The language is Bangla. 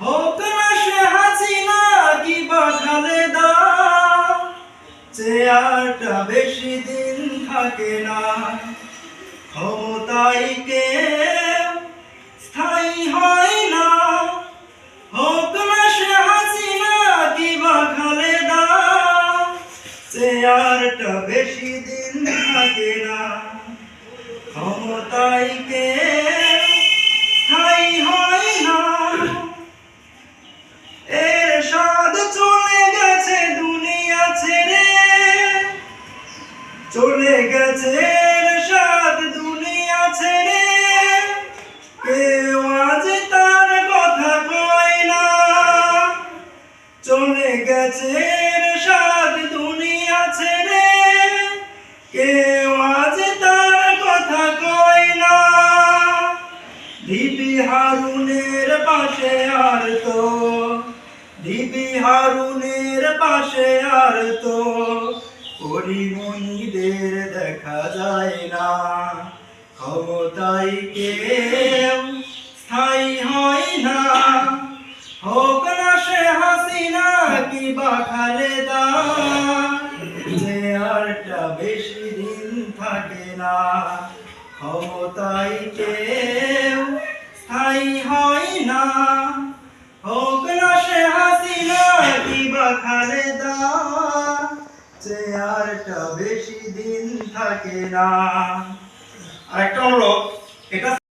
হোক না সে হাসিনা কি বা চেয়ারটা বেশি দিন থাকে না। ক্ষমতায় কেউ স্থায়ী হয় না। হোক না সে হাসিনা কি বা খালেদা চেয়ারটা বেশি দিন থাকে না। ক্ষমতায় কেউ চলে গেছে দুনিয়া ছেড়ে। চলে গেছে স্বাদ দুনিয়া ছেড়ে। কেউ আজ তার কথা কয় না। চলে গেছে স্বাদ দুনিয়া ছেড়ে। কেউ আজ তার কথা কয় না। দিবি হারুনের পাশে আর হারুনের পাশে আর তো পরিমণিদের দেখা যায় না। ক্ষমতায় কেউ স্থায়ী হয় না। হোক না সে হাসিনা কি বা খালেদা যে বেশি দিন থাকে না। ক্ষমতায় কেউ স্থায়ী হয় না। হোক না সে হাসিনা আরেকটা হলো এটা